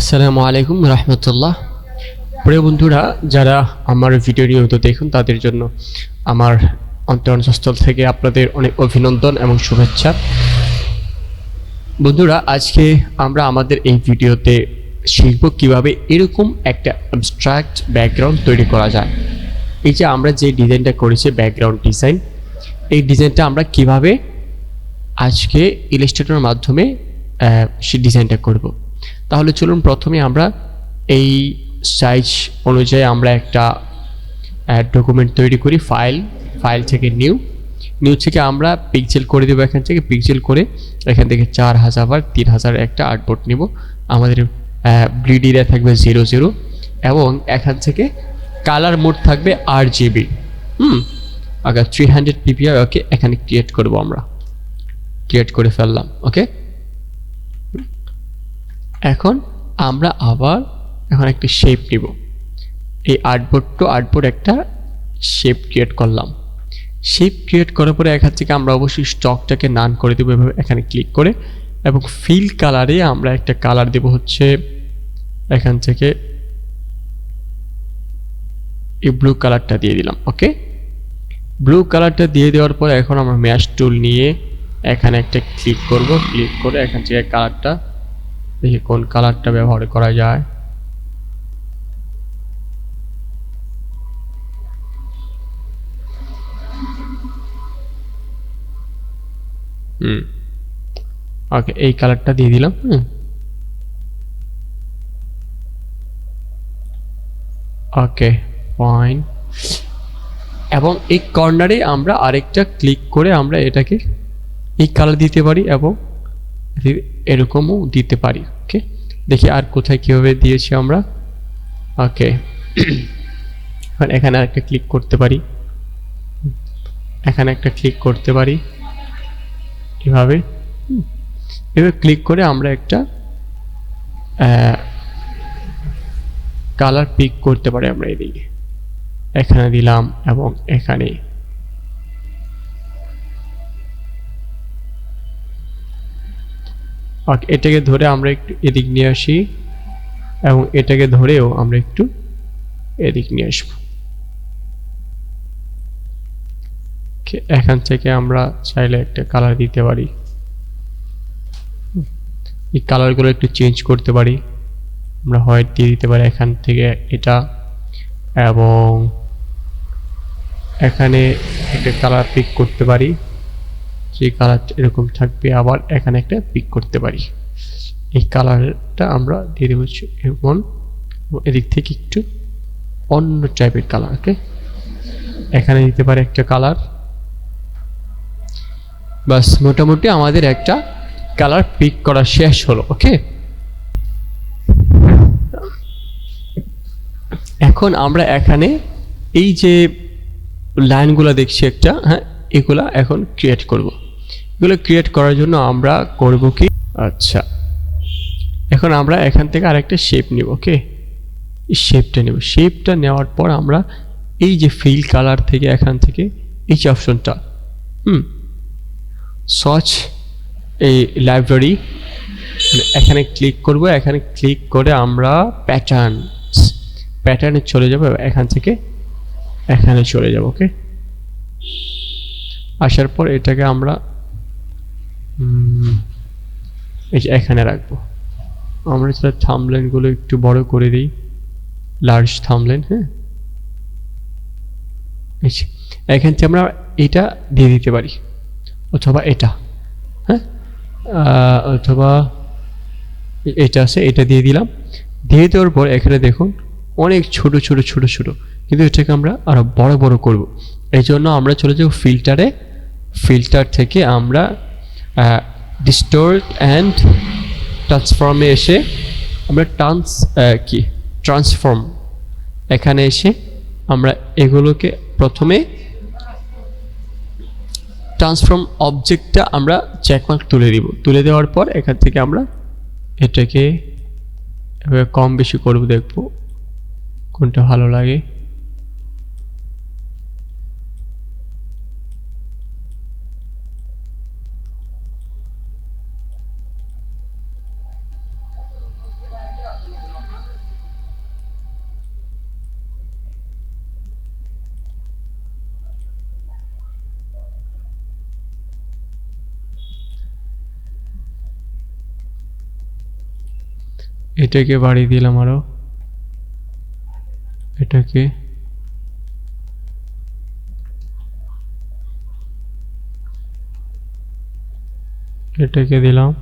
আসসালামু আলাইকুম রহমতুল্লাহ। প্রিয় বন্ধুরা, যারা আমার ভিডিও নিয়মিত দেখুন, তাদের জন্য আমার অন্তরস্থল থেকে আপনাদের অনেক অভিনন্দন এবং শুভেচ্ছা। বন্ধুরা, আজকে আমরা আমাদের এই ভিডিওতে শিখব কীভাবে এরকম একটা অ্যাবস্ট্রাক্ট ব্যাকগ্রাউন্ড তৈরি করা যায়। এই যে আমরা যে ডিজাইনটা করেছি ব্যাকগ্রাউন্ড ডিজাইন এই ডিজাইনটা আমরা কীভাবে আজকে ইলাস্ট্রেটরের মাধ্যমে সেই ডিজাইনটা করব। তাহলে চলুন প্রথমে আমরা এই সাইজ অনুযায়ী আমরা একটা ডকুমেন্ট তৈরি করি ফাইল ফাইল থেকে নিউ নিউ থেকে আমরা পিক্সেল করে দেবো এখান থেকে পিক্সেল করে এখান থেকে চার হাজার বার তিন হাজার একটা আর্টবোর্ড নিব। আমাদের ব্লিডিরা থাকবে জিরো জিরো এবং এখান থেকে কালার মোড থাকবে আর জিবি হুম, আগে থ্রি হান্ড্রেড পিপিআই ওকে এখানে ক্রিয়েট করব আমরা। ক্রিয়েট করে ফেললাম ওকে এখন আমরা আবার এখন একটা শেপ নিব। এই আর্টবোর্ড টু আর্টবোর্ড একটা শেপ ক্রিয়েট করলাম। শেপ ক্রিয়েট করার পরে এখান থেকে আমরা অবশ্যই স্টকটাকে নান করে দেবো এভাবে এখানে ক্লিক করে এবং ফিল কালারে আমরা একটা কালার দেব হচ্ছে এখান থেকে এই ব্লু কালারটা দিয়ে দিলাম ওকে ব্লু কালারটা দিয়ে দেওয়ার পর এখন আমরা ম্যাশ টুল নিয়ে এখানে একটা ক্লিক করব। ক্লিক করে এখান থেকে কালারটা দেখি কোন কালারটা ব্যবহার করা যায়। হুম। ওকে, এই কালারটা দিয়ে দিলাম, হুম। ওকে, ফাইন। এবং এই কর্নারে আমরা আরেকটা ক্লিক করে আমরা এটাকে এই কালার দিতে পারি এবং এরকমও দিতে পারি ওকে দেখি আর কোথায় কীভাবে দিয়েছি আমরা। ওকে এখন আরেকটা ক্লিক করতে পারি। এখানে একটা ক্লিক করতে পারি। এভাবে। এভাবে ক্লিক করে আমরা একটা কালার পিক করতে পারি আমরা এদিকে। এখানে দিলাম এবং এখানে এটাকে ধরে আমরা একটু এদিক নিয়ে আসি এবং এটাকে ধরেও আমরা একটু এদিক নিয়ে আসব। এখান থেকে আমরা চাইলে একটা কালার দিতে পারি। এই কালারগুলো একটু চেঞ্জ করতে পারি। আমরা হোয়াইট দিয়ে দিতে পারি এখান থেকে এটা এবং এখানে একটা কালার পিক করতে পারি। যে কালার এরকম থাকবে, আবার এখানে একটা পিক করতে পারি। এই কালারটা আমরা দিয়ে দেবো হচ্ছে এমন এদিক থেকে একটু অন্য টাইপের কালার ওকে এখানে দিতে পারে একটা কালার বাস, মোটামুটি আমাদের একটা কালার পিক করা শেষ হলো ওকে এখন আমরা এখানে এই যে লাইনগুলো দেখছি একটা হ্যাঁ? এগুলা এখন ক্রিয়েট করব। এগুলো ক্রিয়েট করার জন্য আমরা করব কি? আচ্ছা। এখন আমরা এখান থেকে আরেকটা শেপ নিব ওকে শেপটা নেব। শেপটা নেওয়ার পর আমরা এই যে ফিল কালার থেকে এখান থেকে এই যে অপশনটা হুম? সচ এই লাইব্রেরি এখানে ক্লিক করব। এখানে ক্লিক করে আমরা প্যাটার্ন প্যাটার্নে চলে যাব, এখান থেকে এখানে চলে যাব ওকে আসার পর এটাকে আমরা এই যে এখানে রাখব। আমরা সেটা থামলেনগুলো একটু বড় করে দিই। লার্জ থামলেন হ্যাঁ? এখান থেকে আমরা এটা দিয়ে দিতে পারি। অথবা এটা হ্যাঁ? অথবা এটা আছে, এটা দিয়ে দিলাম। দিয়ে দেওয়ার পর এখানে দেখুন, অনেক ছোট ছোট ছোট ছোট। কিন্তু এটাকে আমরা আরও বড় বড় করব। এই জন্য আমরা চলে যাব ফিল্টারে ফিল্টার থেকে আমরা ডিস্টোর্ট অ্যান্ড ট্রান্সফর্মে এসে আমরা ট্রান্স কি? ট্রান্সফর্ম এখানে এসে আমরা এগুলোকে প্রথমে ট্রান্সফর্ম অবজেক্টটা আমরা চেকমার্ক তুলে দিব তুলে দেওয়ার পর এখান থেকে আমরা এটাকে কম বেশি করব, দেখব কোনটা ভালো লাগে। এটাকে বাড়িয়ে দিলাম আরও। এটাকে। এটাকে দিলাম।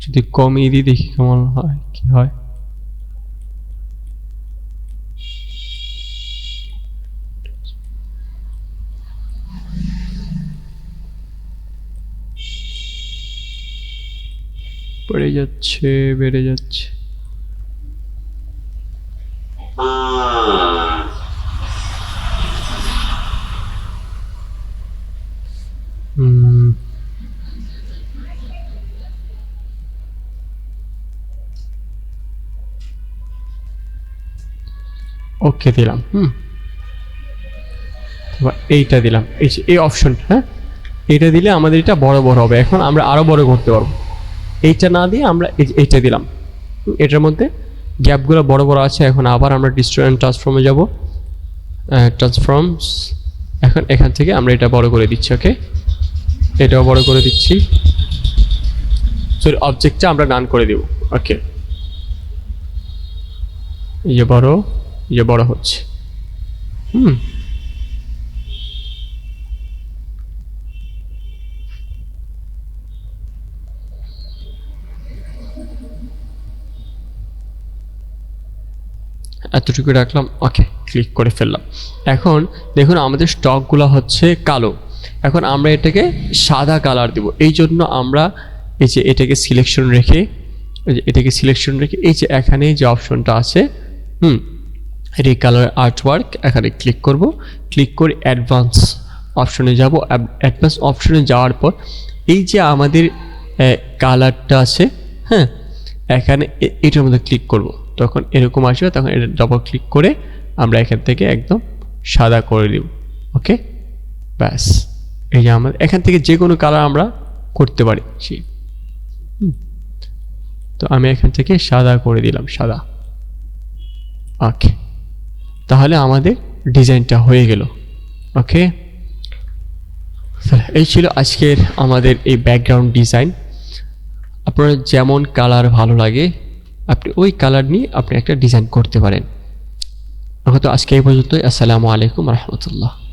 যদি কমিয়ে দিই দেখি কেমন হয়, কি হয়। বেড়ে যাচ্ছে বেড়ে যাচ্ছে। ওকে দিলাম, হুম। এইটা দিলাম, এই অপশনটা হ্যাঁ? এইটা দিলে আমাদের এটা বড় বড় হবে, এখন আমরা আরও বড় করতে পারব। এইটা না দিয়ে আমরা এই এইটা দিলাম। এটার মধ্যে গ্যাপগুলো বড় বড় আছে, এখন আবার আমরা ডিস্ট্রয়েন্ট ট্রান্সফর্মে যাব। ট্রান্সফর্মস এখন এখান থেকে আমরা এটা বড় করে দিচ্ছি ওকে এটাও বড় করে দিচ্ছি। সরি অবজেক্টটা আমরা নান করে দেব ওকে ইয়ে বড় ইয়ে বড় হচ্ছে। হুম। এতটুকু রাখলাম ওকে ক্লিক করে ফেললাম। এখন দেখুন আমাদের স্টকগুলো হচ্ছে কালো। এখন আমরা এটাকে সাদা কালার দেব। এই জন্য আমরা এই যে এটাকে সিলেকশন রেখে এটাকে সিলেকশন রেখে, এই যে এখানে যে অপশনটা আছে, হুম রিকালার আর্টওয়ার্ক এখানে ক্লিক করব। ক্লিক করে অ্যাডভান্স অপশনে যাব। অ্যাডভান্স অপশনে যাওয়ার পর এই যে আমাদের কালারটা আছে হ্যাঁ এখানে এটার মধ্যে ক্লিক করব। তখন এরকম আসবে, তখন এটা ডবল ক্লিক করে আমরা এখান থেকে একদম সাদা করে দেব ওকে ব্যাস, এই যে আমাদের, এখান থেকে যে কোনো কালার আমরা করতে পারি। তো আমি এখান থেকে সাদা করে দিলাম, সাদা। ওকে তাহলে আমাদের ডিজাইনটা হয়ে গেল ওকে এই ছিল আজকের আমাদের এই ব্যাকগ্রাউন্ড ডিজাইন আপনার যেমন কালার ভালো লাগে আপনি ওই কালার নিয়ে আপনি একটা ডিজাইন করতে পারেন। হয়তো আজকে এই পর্যন্তই। আসসালামু আলাইকুম রহমতুল্লাহ।